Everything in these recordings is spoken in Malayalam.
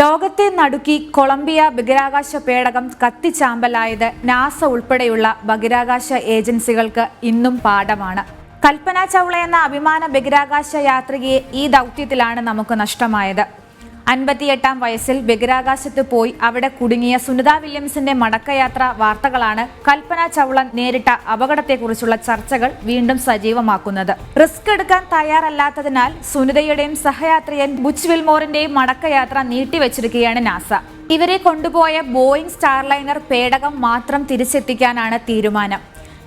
ലോകത്തെ നടുക്കി കൊളംബിയ ബഹിരാകാശ പേടകം കത്തിച്ചാമ്പലായത് നാസ ഉൾപ്പെടെയുള്ള ബഹിരാകാശ ഏജൻസികൾക്ക് ഇന്നും പാഠമാണ്. കൽപ്പന ചൗള എന്ന അഭിമാന ബഹിരാകാശ യാത്രികയെ ഈ ദൗത്യത്തിലാണ് നമുക്ക് നഷ്ടമായത്. അൻപത്തിയെട്ടാം വയസ്സിൽ ബഹിരാകാശത്ത് പോയി അവിടെ കുടുങ്ങിയ സുനിത വില്യംസിന്റെ മടക്കയാത്ര വാർത്തകളാണ് കൽപ്പന ചൗള നേരിട്ട അപകടത്തെക്കുറിച്ചുള്ള ചർച്ചകൾ വീണ്ടും സജീവമാക്കുന്നത്. റിസ്ക് എടുക്കാൻ തയ്യാറല്ലാത്തതിനാൽ സുനിതയുടെയും സഹയാത്രിയൻ ബുച്ച് വിൽമോറിന്റെയും മടക്കയാത്ര നീട്ടിവച്ചിരിക്കുകയാണ് നാസ. ഇവരെ കൊണ്ടുപോയ ബോയിങ് സ്റ്റാർലൈനർ പേടകം മാത്രം തിരിച്ചെത്തിക്കാനാണ് തീരുമാനം.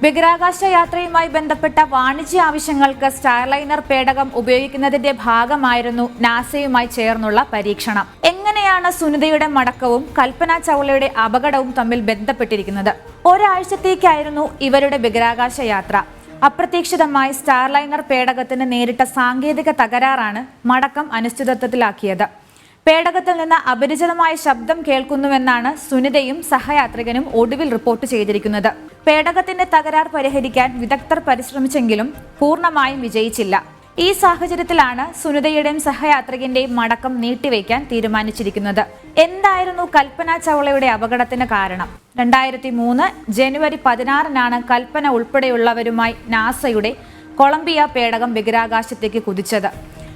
ബഹിരാകാശ യാത്രയുമായി ബന്ധപ്പെട്ട വാണിജ്യ ആവശ്യങ്ങൾക്ക് സ്റ്റാർലൈനർ പേടകം ഉപയോഗിക്കുന്നതിന്റെ ഭാഗമായിരുന്നു നാസയുമായി ചേർന്നുള്ള പരീക്ഷണം. എങ്ങനെയാണ് സുനിതയുടെ മടക്കവും കൽപ്പന ചൗളയുടെ അപകടവും തമ്മിൽ ബന്ധപ്പെട്ടിരിക്കുന്നത്? ഒരാഴ്ചത്തേക്കായിരുന്നു ഇവരുടെ ബഹിരാകാശ യാത്ര. അപ്രതീക്ഷിതമായി സ്റ്റാർലൈനർ പേടകത്തിന് നേരിട്ട സാങ്കേതിക തകരാറാണ് മടക്കം അനിശ്ചിതത്വത്തിലാക്കിയത്. പേടകത്തിൽ നിന്ന് അപരിചിതമായ ശബ്ദം കേൾക്കുന്നുവെന്നാണ് സുനിതയും സഹയാത്രികനും ഒടുവിൽ റിപ്പോർട്ട് ചെയ്തിരിക്കുന്നത്. പേടകത്തിന്റെ തകരാർ പരിഹരിക്കാൻ വിദഗ്ധർ പരിശ്രമിച്ചെങ്കിലും പൂർണമായും വിജയിച്ചില്ല. ഈ സാഹചര്യത്തിലാണ് സുനിതയുടെയും സഹയാത്രികന്റെയും മടക്കം നീട്ടിവെക്കാൻ തീരുമാനിച്ചിരിക്കുന്നത്. എന്തായിരുന്നു കൽപ്പന ചവളയുടെ അപകടത്തിന് കാരണം? രണ്ടായിരത്തി മൂന്ന് ജനുവരി പതിനാറിനാണ് കൽപ്പന ഉൾപ്പെടെയുള്ളവരുമായി നാസയുടെ കൊളംബിയ പേടകം ബഹിരാകാശത്തേക്ക് കുതിച്ചത്.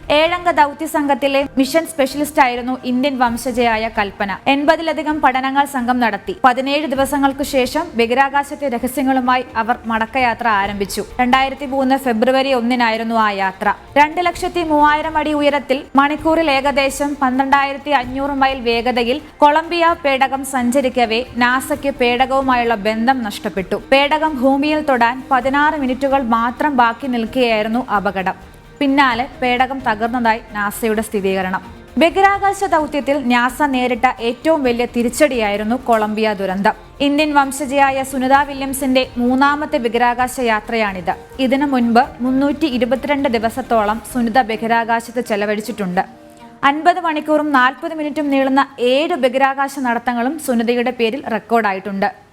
ഏഴംഗ ദൗത്യ സംഘത്തിലെ മിഷൻ സ്പെഷ്യലിസ്റ്റ് ആയിരുന്നു ഇന്ത്യൻ വംശജയായ കൽപ്പന. എൺപതിലധികം പഠനങ്ങൾ സംഘം നടത്തി. പതിനേഴ് ദിവസങ്ങൾക്കു ശേഷം ബഹിരാകാശത്തെ രഹസ്യങ്ങളുമായി അവർ മടക്കയാത്ര ആരംഭിച്ചു. രണ്ടായിരത്തി മൂന്ന് ഫെബ്രുവരി ഒന്നിനായിരുന്നു ആ യാത്ര. രണ്ട് ലക്ഷത്തി മൂവായിരം അടി ഉയരത്തിൽ മണിക്കൂറിൽ ഏകദേശം പന്ത്രണ്ടായിരത്തി അഞ്ഞൂറ് മൈൽ വേഗതയിൽ കൊളംബിയ പേടകം സഞ്ചരിക്കവേ നാസയ്ക്ക് പേടകവുമായുള്ള ബന്ധം നഷ്ടപ്പെട്ടു. പേടകം ഭൂമിയിൽ തൊടാൻ പതിനാറ് മിനിറ്റുകൾ മാത്രം ബാക്കി നിൽക്കുകയായിരുന്നു അപകടം. പിന്നാലെ പേടകം തകർന്നതായി നാസയുടെ സ്ഥിരീകരണം. ബഹിരാകാശ ദൗത്യത്തിൽ നാസ നേരിട്ട ഏറ്റവും വലിയ തിരിച്ചടിയായിരുന്നു കൊളംബിയ ദുരന്തം. ഇന്ത്യൻ വംശജയായ സുനിത വില്യംസിന്റെ മൂന്നാമത്തെ ബഹിരാകാശ യാത്രയാണിത്. ഇതിനു മുൻപ് മുന്നൂറ്റി ഇരുപത്തിരണ്ട് ദിവസത്തോളം സുനിത ബഹിരാകാശത്ത് ചെലവഴിച്ചിട്ടുണ്ട്. അൻപത് മണിക്കൂറും നാൽപ്പത് മിനിറ്റും നീളുന്ന ഏഴ് ബഹിരാകാശ നടത്തങ്ങളും സുനിതയുടെ പേരിൽ റെക്കോർഡായിട്ടുണ്ട്.